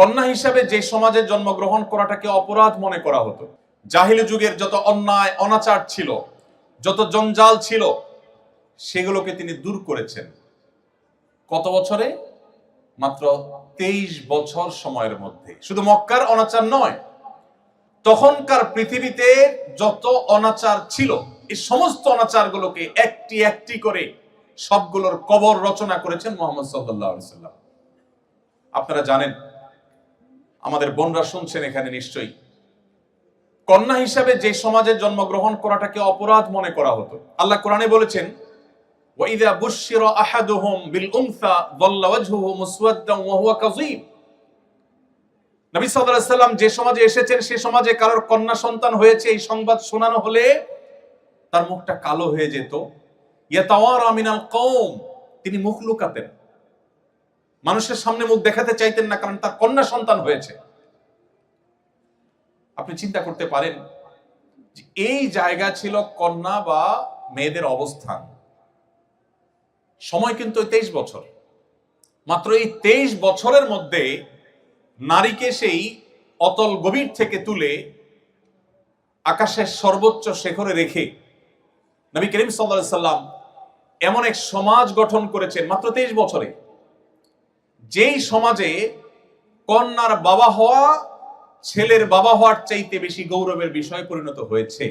কন্যা হিসাবে যে সমাজে জন্মগ্রহণ করাটাকে অপরাধ মনে করা হতো। জাহিলি যুগের যত অন্যায়, অনাচার ছিল, যত জঞ্জাল ছিল, সেগুলোকে তিনি দূর করেছেন। কত বছরে? মাত্র তেইশ বছর সময়ের মধ্যে। শুধু মক্কার অনাচার নয়, তখনকার পৃথিবীতে যত অনাচার ছিল, এই সমস্ত অনাচারগুলোকে একটি একটি করে সবগুলোর কবর রচনা করেছেন মোহাম্মদ সাল্লাহ সাল্লাম আপনারা জানেন আমাদের বোনরা শুনছেন এখানে নিশ্চয়ই। কন্যা হিসাবে যে সমাজে জন্মগ্রহণ করাটাকে অপরাধ মনে করা হতো। আল্লাহ কোরআনে বলেছেন যে সমাজে এসেছেন, সে সমাজে কারোর কন্যা সন্তান হয়েছে এই সংবাদ শোনানো হলে তার মুখটা কালো হয়ে যেত। ইয়াতাওয়ারা মিনাল কওম, তিনি মুখ লুকাতেন। মানুষের সামনে মুখ দেখাতে চাইতেন না, কারণ তার কন্যা সন্তান হয়েছে। আপনি চিন্তা করতে পারেন এই জায়গা ছিল কন্যা বা মেয়েদের অবস্থান। সময় কিন্তু তেইশ বছর। মাত্র এই তেইশ বছরের মধ্যে নারীকে সেই অতল গভীর থেকে তুলে আকাশের সর্বোচ্চ শেখরে রেখে নবী করিম সাল্লা সাল্লাম এমন এক সমাজ গঠন করেছেন মাত্র তেইশ বছরে। যেই সমাজে কন্যার বাবা হওয়া, ছেলের বাবা হওয়ার চাইতে বেশি গৌরবের বিষয় পরিণত হয়েছে।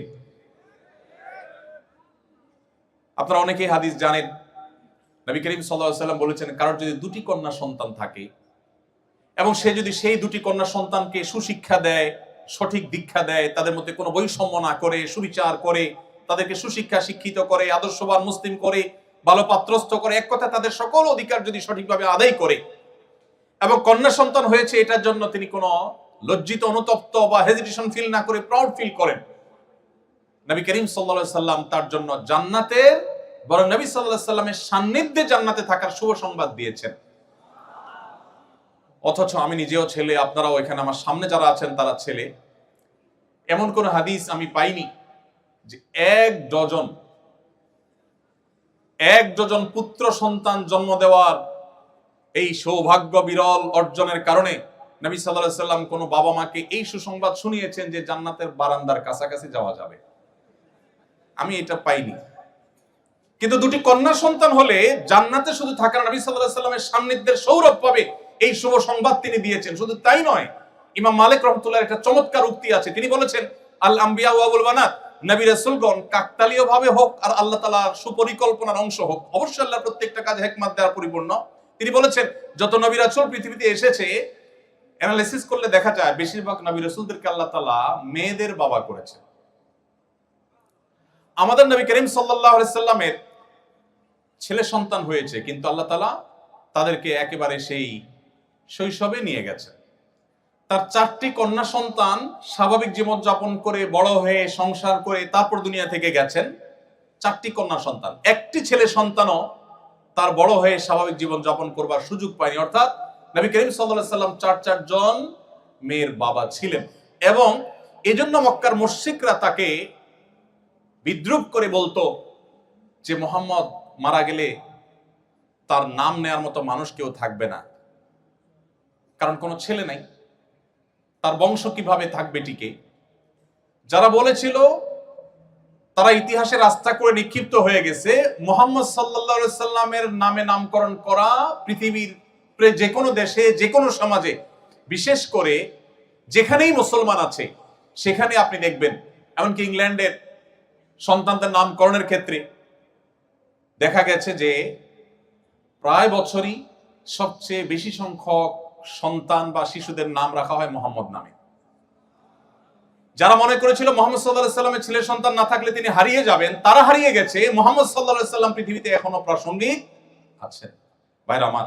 আপনারা অনেকেই হাদিস জানেন, নবী করিম সাল্লাম বলেছেন, কারোর যদি দুটি কন্যা সন্তান থাকে এবং সে যদি সেই দুটি কন্যা সন্তানকে সুশিক্ষা দেয়, সঠিক দীক্ষা দেয়, তাদের মধ্যে কোনো বৈষম্য না করে, সুবিচার করে, তাদেরকে সুশিক্ষা শিক্ষিত করে, আদর্শবান মুসলিম করে ভালো পাত্রস্থ করে, এক কথা তাদের সকল অধিকার যদি সঠিকভাবে আদায় করে এবং কন্যা সন্তান হয়েছে এটার জন্য তিনি কোনো লজ্জিত, অনুতপ্ত বা হেজিটেশন ফিল না করে প্রাউড ফিল করেন। নবী করিম সাল্লা সাল্লাম তার জন্য জান্নাতের, বরং নবী সাল্লাহ সাল্লামের সান্নিধ্যে জান্নাতে থাকার শুভ সংবাদ দিয়েছেন। অথচ আমি নিজেও ছেলে, আপনারাও এখানে আমার সামনে যারা আছেন তারা ছেলে। এমন কোন হাদিস আমি পাইনি যে এক ডজন এক ডজন পুত্র সন্তান জন্ম দেওয়ার এই সৌভাগ্য বিরল অর্জনের কারণে নবী সাল্লাহ সাল্লাম কোনো বাবা মাকে এই সুসংবাদ শুনিয়েছেন যে জান্নাতের বারান্দার কাছাকাছি যাওয়া যাবে। আমি এটা পাইনি। কিন্তু দুটি কন্যা সন্তান হলে জান্নাতে শুধু থাকার নবী সাল্লাহ সাল্লামের সান্নিধ্যের সৌরভ পাবে, এই শুভ সংবাদ তিনি দিয়েছেন। শুধু তাই নয়, ইমাম মালিক রহমতুল্লাহ একটা চমৎকার উক্তি আছে। তিনি বলেছেন, আল আম্বিয়া ওয়াবুল বানাত নবী রাসূলগণ কাকতালীয় ভাবে হোক আর আল্লাহ তাআলার সুপরিকল্পনার অংশ হোক, অবশ্যই আল্লাহ প্রত্যেকটা কাজে হিকমত দেওয়ার পরিপূর্ণ। তিনি বলেছেন, যত নবী রাসূল পৃথিবীতে এসেছে অ্যানালাইসিস করলে দেখা যায়, বেশিরভাগ নবী রাসূলদেরকে আল্লাহ তাআলা মেয়েদের বাবা করেছেন। আমাদের নবী করিম আলাইহি সাল্লামের ছেলে সন্তান হয়েছে, কিন্তু আল্লাহ তাআলা তাদেরকে একেবারে সেই শৈশবে নিয়ে গেছে তার চারটি কন্যা সন্তান স্বাভাবিক জীবন যাপন করে, বড় হয়ে, সংসার করে, তারপর দুনিয়া থেকে গেছেন। চারটি কন্যা সন্তান। একটি ছেলে সন্তানও তার বড় হয়ে স্বাভাবিক জীবন যাপন করবার সুযোগ পায়নি। অর্থাৎ নবী করিম সাল্লাহ সাল্লাম চার চারজন মেয়ের বাবা ছিলেন এবং এজন্য মক্কার মুশরিকরা তাকে বিদ্রুপ করে বলতো যে, মোহাম্মদ, মারা গেলে তার নাম নেয়ার মতো মানুষ কেউ থাকবে না। কারণ কোনো ছেলে নাই। তার বংশ কীভাবে থাকবে টিকে যারা বলেছিল তারা ইতিহাসে রাস্তা করে নিক্ষিপ্ত হয়ে গেছে। মোহাম্মদ সাল্লা সাল্লামের নামে নামকরণ করা পৃথিবীর যে কোনো দেশে, যে কোনো সমাজে, বিশেষ করে যেখানেই মুসলমান আছে, সেখানে আপনি দেখবেন। এমনকি ইংল্যান্ডের সন্তানদের নামকরণের ক্ষেত্রে দেখা গেছে যে প্রায় বছরই সবচেয়ে বেশি সংখ্যক সন্তান বা শিশুদের নাম রাখা হয় মোহাম্মদ নামে। যারা মনে করেছিল মোহাম্মদ সাল্লাহ সাল্লামের ছেলে সন্তান না থাকলে তিনি হারিয়ে যাবেন, তারা হারিয়ে গেছে। মোহাম্মদ সাল্লাহ সাল্লাম পৃথিবীতে এখনও প্রাসঙ্গিক আছেন। ভাইরা আমার